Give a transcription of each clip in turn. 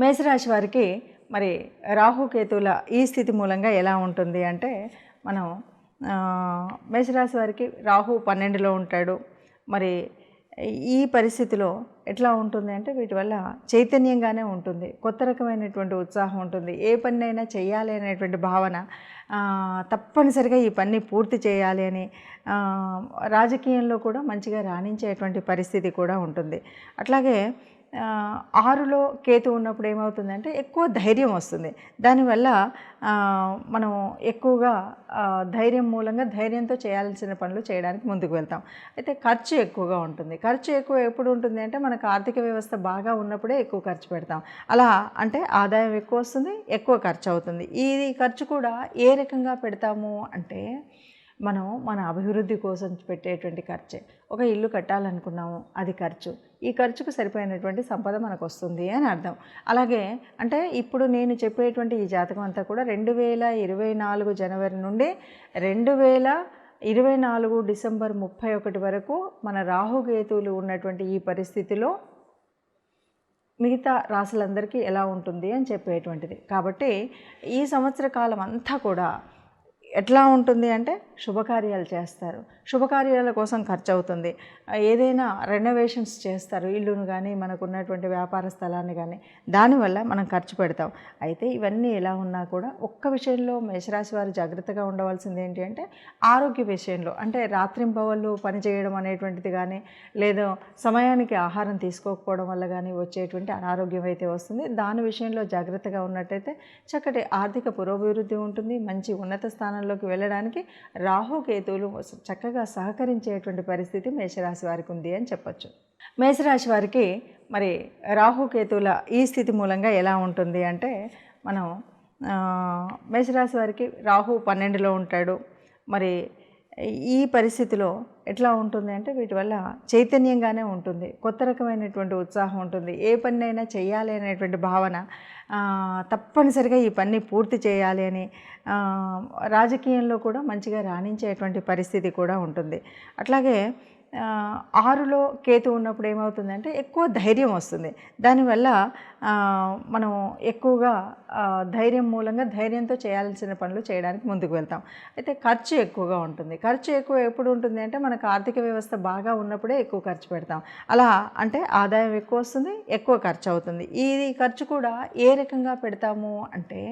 మేషరాశి వారికి మరి రాహుకేతువుల ఈ స్థితి మూలంగా ఎలా ఉంటుంది అంటే మనం మేషరాశి వారికి రాహు పన్నెండులో ఉంటాడు. మరి ఈ పరిస్థితిలో ఎట్లా ఉంటుంది అంటే వీటి వల్ల చైతన్యంగానే ఉంటుంది. కొత్త రకమైనటువంటి ఉత్సాహం ఉంటుంది. ఏ పనినైనా చేయాలి అనేటువంటి భావన తప్పనిసరిగా ఈ పని పూర్తి చేయాలి అని రాజకీయంలో కూడా మంచిగా రాణించేటువంటి పరిస్థితి కూడా ఉంటుంది. అట్లాగే ఆరులో కేతు ఉన్నప్పుడు ఏమవుతుందంటే ఎక్కువ ధైర్యం వస్తుంది. దానివల్ల మనం ఎక్కువగా ధైర్యం మూలంగా ధైర్యంతో చేయాల్సిన పనులు చేయడానికి ముందుకు వెళ్తాం. అయితే ఖర్చు ఎక్కువగా ఉంటుంది. ఖర్చు ఎక్కువ ఎప్పుడు ఉంటుంది అంటే మనకు ఆర్థిక వ్యవస్థ బాగా ఉన్నప్పుడే ఎక్కువ ఖర్చు పెడతాం. అలా అంటే ఆదాయం ఎక్కువ వస్తుంది ఎక్కువ ఖర్చు అవుతుంది. ఈ ఖర్చు కూడా ఏ రకంగా పెడతాము అంటే మనం మన అభివృద్ధి కోసం పెట్టేటువంటి ఖర్చే. ఒక ఇల్లు కట్టాలనుకున్నాము అది ఖర్చు. ఈ ఖర్చుకు సరిపోయినటువంటి సంపద మనకు వస్తుంది అని అర్థం. అలాగే అంటే ఇప్పుడు నేను చెప్పేటువంటి ఈ జాతకం అంతా కూడా రెండు వేల ఇరవై నాలుగు జనవరి నుండి రెండు వేల ఇరవై నాలుగు డిసెంబర్ ముప్పై ఒకటి వరకు మన రాహుకేతువులు ఉన్నటువంటి ఈ పరిస్థితిలో మిగతా రాసులందరికీ ఎలా ఉంటుంది అని చెప్పేటువంటిది. కాబట్టి ఈ సంవత్సర కాలం అంతా కూడా ఎట్లా ఉంటుంది అంటే శుభకార్యాలు చేస్తారు. శుభకార్యాల కోసం ఖర్చు అవుతుంది ఏదైనా రెనోవేషన్స్ చేస్తారు. ఇల్లును కానీ మనకు ఉన్నటువంటి వ్యాపార స్థలాన్ని కానీ దానివల్ల మనం ఖర్చు పెడతాం. అయితే ఇవన్నీ ఎలా ఉన్నా కూడా ఒక్క విషయంలో మేషరాశి వారు జాగ్రత్తగా ఉండవలసింది ఏంటి అంటే ఆరోగ్య విషయంలో. అంటే రాత్రింబవళ్ళు పని చేయడం అనేటువంటిది కానీ లేదా సమయానికి ఆహారం తీసుకోకపోవడం వల్ల కానీ వచ్చేటువంటి అనారోగ్యం అయితే వస్తుంది. దాని విషయంలో జాగ్రత్తగా ఉన్నట్టయితే చక్కటి ఆర్థిక పురోభివృద్ధి ఉంటుంది. మంచి ఉన్నత స్థానంలోకి వెళ్ళడానికి రాహుకేతువులు చక్కగా సహకరించేటువంటి పరిస్థితి మేషరాశి వారికి ఉంది అని చెప్పొచ్చు. మేషరాశి వారికి మరి రాహుకేతువుల ఈ స్థితి మూలంగా ఎలా ఉంటుంది అంటే మనం మేషరాశి వారికి రాహు పన్నెండులో ఉంటాడు. మరి ఈ పరిస్థితిలో ఎట్లా ఉంటుంది అంటే వీటి వల్ల చైతన్యంగానే ఉంటుంది. కొత్త రకమైనటువంటి ఉత్సాహం ఉంటుంది. ఏ పనినైనా చేయాలి అనేటువంటి భావన తప్పనిసరిగా ఈ పని పూర్తి చేయాలి అని రాజకీయంలో కూడా మంచిగా రాణించేటువంటి పరిస్థితి కూడా ఉంటుంది. అట్లాగే ఆరులో కేతు ఉన్నప్పుడు ఏమవుతుందంటే ఎక్కువ ధైర్యం వస్తుంది. దానివల్ల మనం ఎక్కువగా ధైర్యం మూలంగా ధైర్యంతో చేయాల్సిన పనులు చేయడానికి ముందుకు వెళ్తాం. అయితే ఖర్చు ఎక్కువగా ఉంటుంది. ఖర్చు ఎక్కువ ఎప్పుడు ఉంటుంది అంటే మనకు ఆర్థిక వ్యవస్థ బాగా ఉన్నప్పుడే ఎక్కువ ఖర్చు పెడతాం. అలా అంటే ఆదాయం ఎక్కువ వస్తుంది ఎక్కువ ఖర్చు అవుతుంది. ఈ ఖర్చు కూడా ఏ రకంగా పెడతాము అంటే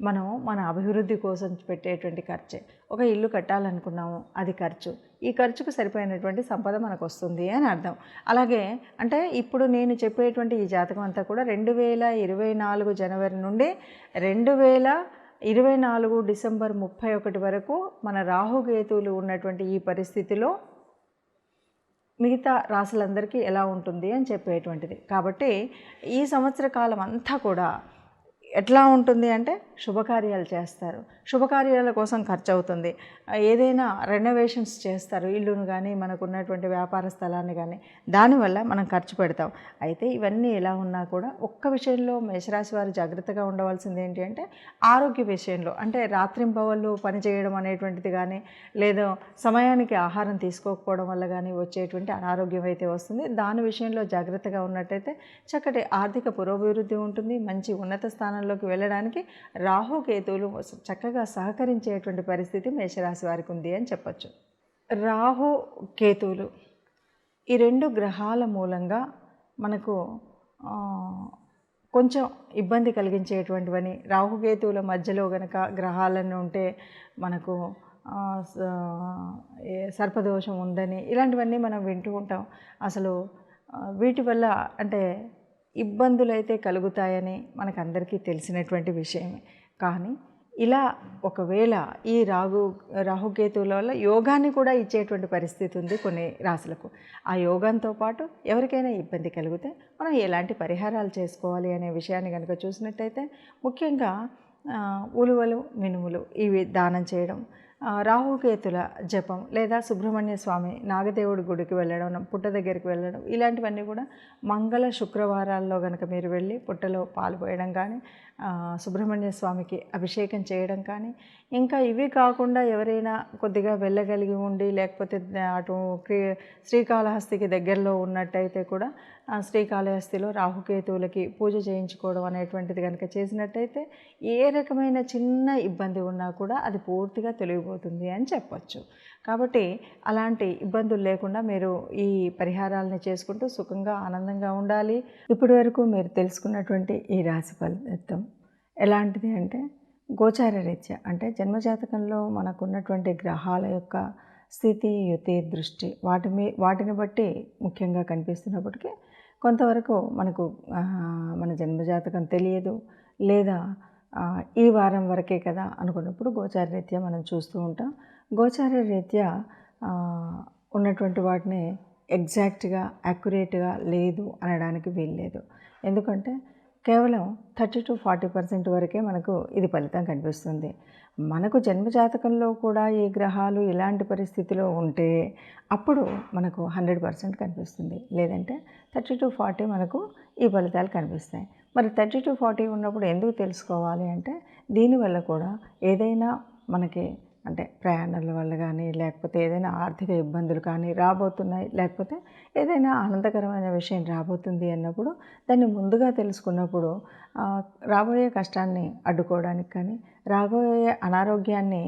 మనం మన అభివృద్ధి కోసం పెట్టేటువంటి ఖర్చే. ఒక ఇల్లు కట్టాలనుకున్నాము అది ఖర్చు. ఈ ఖర్చుకు సరిపోయినటువంటి సంపద మనకు వస్తుంది అని అర్థం. అలాగే అంటే ఇప్పుడు నేను చెప్పేటువంటి ఈ జాతకం అంతా కూడా రెండు వేల ఇరవై నాలుగు జనవరి నుండి రెండు వేల ఇరవై నాలుగు డిసెంబర్ ముప్పై ఒకటి వరకు మన రాహుకేతువులు ఉన్నటువంటి ఈ పరిస్థితిలో మిగతా రాసులందరికీ ఎలా ఉంటుంది అని చెప్పేటువంటిది. కాబట్టి ఈ సంవత్సర కాలం అంతా కూడా ఎట్లా ఉంటుంది అంటే శుభకార్యాలు చేస్తారు. శుభకార్యాల కోసం ఖర్చు అవుతుంది ఏదైనా రెనోవేషన్స్ చేస్తారు. ఇల్లును కానీ మనకు ఉన్నటువంటి వ్యాపార స్థలాన్ని కానీ దానివల్ల మనం ఖర్చు పెడతాం. అయితే ఇవన్నీ ఎలా ఉన్నా కూడా ఒక్క విషయంలో మేషరాశి వారు జాగ్రత్తగా ఉండవలసింది ఏంటి అంటే ఆరోగ్య విషయంలో. అంటే రాత్రింబవళ్ళు పనిచేయడం అనేటువంటిది కానీ లేదా సమయానికి ఆహారం తీసుకోకపోవడం వల్ల కానీ వచ్చేటువంటి అనారోగ్యం అయితే వస్తుంది. దాని విషయంలో జాగ్రత్తగా ఉన్నట్టయితే చక్కటి ఆర్థిక పురోభివృద్ధి ఉంటుంది. మంచి ఉన్నత స్థానం స్థానంలోకి వెళ్ళడానికి రాహుకేతువులు చక్కగా సహకరించేటువంటి పరిస్థితి మేషరాశి వారికి ఉంది అని చెప్పచ్చు. రాహు కేతువులు ఈ రెండు గ్రహాల మూలంగా మనకు కొంచెం ఇబ్బంది కలిగించేటువంటివని రాహుకేతువుల మధ్యలో గనక గ్రహాలను ఉంటే మనకు సర్పదోషం ఉందని ఇలాంటివన్నీ మనం వింటూ ఉంటాం. అసలు వీటి వల్ల అంటే ఇబ్బందులు అయితే కలుగుతాయని మనకందరికీ తెలిసినటువంటి విషయమే. కానీ ఇలా ఒకవేళ ఈ రాగు రాహుకేతువుల వల్ల యోగాన్ని కూడా ఇచ్చేటువంటి పరిస్థితి ఉంది కొన్ని రాశులకు ఆ యోగంతో పాటు ఎవరికైనా ఇబ్బంది కలిగితే మనం ఎలాంటి పరిహారాలు చేసుకోవాలి అనే విషయాన్ని కనుక చూసినట్టయితే ముఖ్యంగా ఉలువలు మినుములు ఇవి దానం చేయడం రాహుకేతుల జపం లేదా సుబ్రహ్మణ్య స్వామి నాగదేవుడి గుడికి వెళ్ళడం పుట్ట దగ్గరికి వెళ్ళడం ఇలాంటివన్నీ కూడా మంగళ శుక్రవారాల్లో కనుక మీరు వెళ్ళి పుట్టలో పాలు పోయడం కానీ సుబ్రహ్మణ్య స్వామికి అభిషేకం చేయడం కానీ ఇంకా ఇవి కాకుండా ఎవరైనా కొద్దిగా వెళ్ళగలిగి ఉండి లేకపోతే అటు శ్రీకాళహస్తికి దగ్గరలో ఉన్నట్టయితే కూడా శ్రీకాళహస్తిలో రాహుకేతువులకి పూజ చేయించుకోవడం అనేటువంటిది కనుక చేసినట్టయితే ఏ రకమైన చిన్న ఇబ్బంది ఉన్నా కూడా అది పూర్తిగా జరిగిపోతుంది అని చెప్పచ్చు. కాబట్టి అలాంటి ఇబ్బందులు లేకుండా మీరు ఈ పరిహారాలను చేసుకుంటూ సుఖంగా ఆనందంగా ఉండాలి. ఇప్పటి వరకు మీరు తెలుసుకున్నటువంటి ఈ రాశి ఫలితం ఎలాంటిది అంటే గోచార రీత్యా అంటే జన్మజాతకంలో మనకున్నటువంటి గ్రహాల యొక్క స్థితి యుతి దృష్టి వాటి మీ వాటిని బట్టి ముఖ్యంగా కనిపిస్తున్నప్పటికీ కొంతవరకు మనకు మన జన్మజాతకం తెలియదు. లేదా ఈ వారం వరకే కదా అనుకున్నప్పుడు గోచార రీత్యా మనం చూస్తూ ఉంటాం. గోచార రీత్యా ఉన్నటువంటి వాటిని ఎగ్జాక్ట్గా యాక్యురేట్గా లేదు అనడానికి వీల్లేదు. ఎందుకంటే కేవలం థర్టీ టు ఫార్టీ పర్సెంట్ వరకే మనకు ఇది ఫలితం కనిపిస్తుంది. మనకు జన్మజాతకంలో కూడా ఈ గ్రహాలు ఇలాంటి పరిస్థితిలో ఉంటే అప్పుడు మనకు హండ్రెడ్ పర్సెంట్ కనిపిస్తుంది. లేదంటే థర్టీ టు ఫార్టీ మనకు ఈ ఫలితాలు కనిపిస్తాయి. మరి థర్టీ టు ఫార్టీ ఉన్నప్పుడు ఎందుకు తెలుసుకోవాలి అంటే దీనివల్ల కూడా ఏదైనా మనకి అంటే ప్రయాణాల వల్ల కానీ లేకపోతే ఏదైనా ఆర్థిక ఇబ్బందులు కానీ రాబోతున్నాయి లేకపోతే ఏదైనా ఆనందకరమైన విషయం రాబోతుంది అన్నప్పుడు దాన్ని ముందుగా తెలుసుకున్నప్పుడు రాబోయే కష్టాన్ని అడ్డుకోవడానికి కానీ రాబోయే అనారోగ్యాన్ని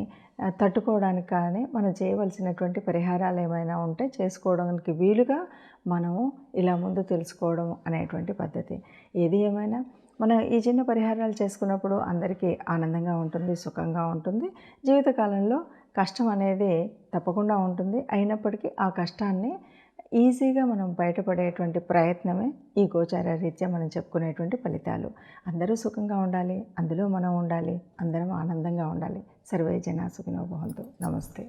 తట్టుకోవడానికి కానీ మనం చేయవలసినటువంటి పరిహారాలు ఏమైనా ఉంటే చేసుకోవడానికి వీలుగా మనము ఇలా ముందు తెలుసుకోవడం అనేటువంటి పద్ధతి. ఏది ఏమైనా మనం ఈ చిన్న పరిహారాలు చేసుకున్నప్పుడు అందరికీ ఆనందంగా ఉంటుంది సుఖంగా ఉంటుంది. జీవితకాలంలో కష్టం అనేది తప్పకుండా ఉంటుంది. అయినప్పటికీ ఆ కష్టాన్ని ఈజీగా మనం బయటపడేటువంటి ప్రయత్నమే ఈ గోచార రీత్యా మనం చెప్పుకునేటువంటి ఫలితాలు. అందరూ సుఖంగా ఉండాలి అందులో మనం ఉండాలి అందరం ఆనందంగా ఉండాలి. సర్వే జనా సుఖినో భవంతు. నమస్తే.